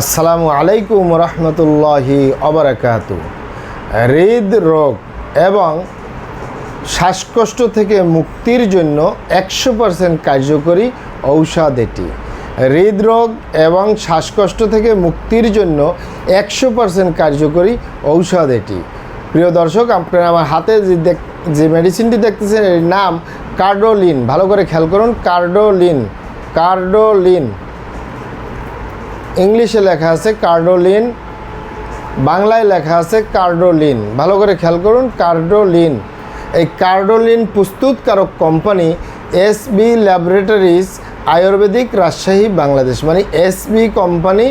আসসালামু আলাইকুম রহমতুল্লাহি অবরাকাত হৃদরোগ এবং শ্বাসকষ্ট থেকে মুক্তির জন্য একশো পার্সেন্ট কার্যকরী ঔষধ এটি। হৃদরোগ এবং শ্বাসকষ্ট থেকে মুক্তির জন্য একশো পার্সেন্ট কার্যকরী ঔষধ এটি। প্রিয় দর্শক, আপনারা আমার হাতে যে দেখ, যে মেডিসিনটি দেখতেছেন, এর নাম কার্ডোলিন। ভালো করে খেয়াল করুন, কার্ডোলিন কার্ডোলিন। ইংলিশে লেখা আছে কার্ডোলিন, বাংলায় লেখা আছে কার্ডোলিন। ভালো করে খেয়াল করুন, কার্ডোলিন। এই কার্ডোলিন প্রস্তুতকারক company S B laboratories, Ayurvedic Rajshahi, Bangladesh. মানে এস বি কোম্পানি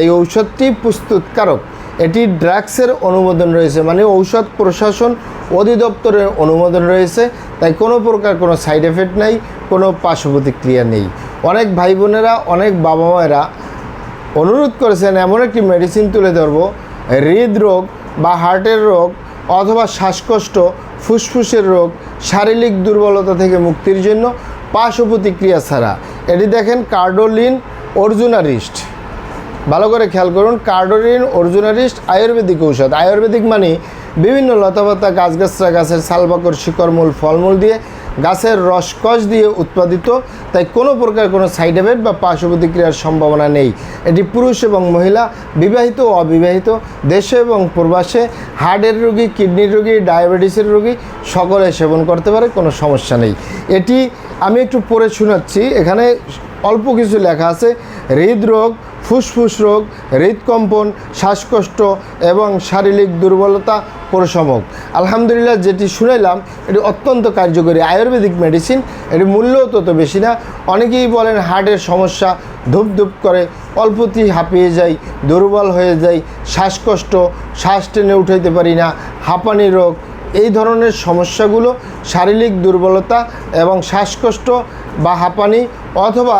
এই ঔষধটি প্রস্তুতকারক। এটি ড্রাগসের অনুমোদন রয়েছে মানে ঔষধ প্রশাসন অধিদপ্তরের অনুমোদন রয়েছে। তাই কোনো প্রকার কোনো সাইড এফেক্ট নেই, কোনো পার্শ্ব প্রতিক্রিয়া নেই। অনেক ভাই বোনেরা, অনেক বাবা মায়েরা অনুরোধ করেছেন এমন একটি মেডিসিন তুলে ধরব, হৃদরোগ বা হার্টের রোগ অথবা শ্বাসকষ্ট, ফুসফুসের রোগ, শারীরিক দুর্বলতা থেকে মুক্তির জন্য পার্শ্ব প্রতিক্রিয়া ছাড়া। এটি দেখেন কার্ডোলিন অর্জুনারিস্ট ভালো করে খেয়াল করুন, কার্ডোলিন অর্জুনারিস্ট আয়ুর্বেদিক ঔষধ। আয়ুর্বেদিক মানে বিভিন্ন লতাপাতা, গাছগাছরা, গাছের সালবাকর, শিকড়মূল, ফলমূল দিয়ে গাছের রসকস দিয়ে উৎপাদিত, তাই কোনো প্রকার কোনো সাইড এফেক্ট বা পার্শ্ব প্রতিক্রিয়ার সম্ভাবনা নেই। এটি পুরুষ এবং মহিলা, বিবাহিত ও অবিবাহিত, দেশে এবং প্রবাসে হার্টের রোগী, কিডনির রোগী, ডায়াবেটিসের রোগী সকলে সেবন করতে পারে, কোনো সমস্যা নেই। এটি আমি একটু পড়ে শোনাচ্ছি, এখানে অল্প কিছু লেখা আছে, হৃদরোগ ফুসফুস রোগ, হৃদকম্পন, শ্বাসকষ্ট এবং শারীরিক দুর্বলতা প্রশমক আলহামদুলিল্লাহ, যেটি শুনাইলাম, এটি অত্যন্ত কার্যকরী আয়ুর্বেদিক মেডিসিন এটি মূল্যও তত বেশি না। অনেকেই বলেন হার্টের সমস্যা ধূপ ধূপ করে, অল্পতেই হাঁপিয়ে যাই, দুর্বল হয়ে যাই, শ্বাসকষ্ট, শ্বাস টেনে উঠাইতে পারি না, হাঁপানি রোগ, এই ধরনের সমস্যাগুলো শারীরিক দুর্বলতা এবং শ্বাসকষ্ট বা হাঁপানি অথবা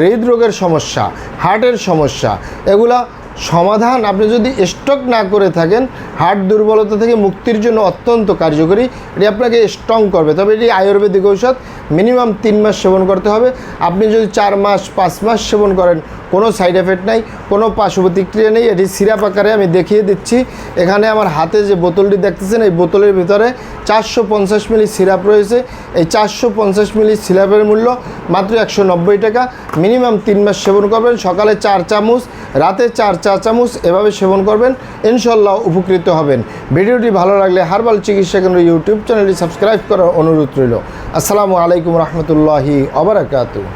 হৃদরোগের সমস্যা হার্টের সমস্যা এগুলা সমাধান আপনি যদি স্টক না করে থাকেন, হার্ট দুর্বলতা থেকে মুক্তির জন্য অত্যন্ত কার্যকরী। এটি আপনাকে স্ট্রং করবে। তবে এটি আয়ুর্বেদিক ঔষধ মিনিমাম তিন মাস সেবন করতে হবে। আপনি যদি চার মাস, পাঁচ মাস সেবন করেন, কোনো সাইড এফেক্ট নাই, কোনো পার্শ্ব প্রতিক্রিয়া নেই। এটি সিরাপ আকারে আমি দেখিয়ে দিচ্ছি। এখানে আমার হাতে যে বোতলটি দেখতেছেন, এই বোতলের ভিতরে চারশো পঞ্চাশ মিলি সিরাপ রয়েছে। এই চারশো পঞ্চাশ মিলি সিরাপের মূল্য মাত্র একশো নব্বই টাকা। মিনিমাম তিন মাস সেবন করবেন। সকালে চার চামচ রাতে চার চা চামচ এভাবে সেবন করবেন ইনশাল্লাহ উপকৃত হবেন। ভিডিওটি ভালো লাগলে হার্বাল চিকিৎসা কেন্দ্র ইউটিউব চ্যানেলটি সাবস্ক্রাইব করার অনুরোধ রইল। আসসালামু আলাইকুম রহমতুল্লাহি অবরাকাতু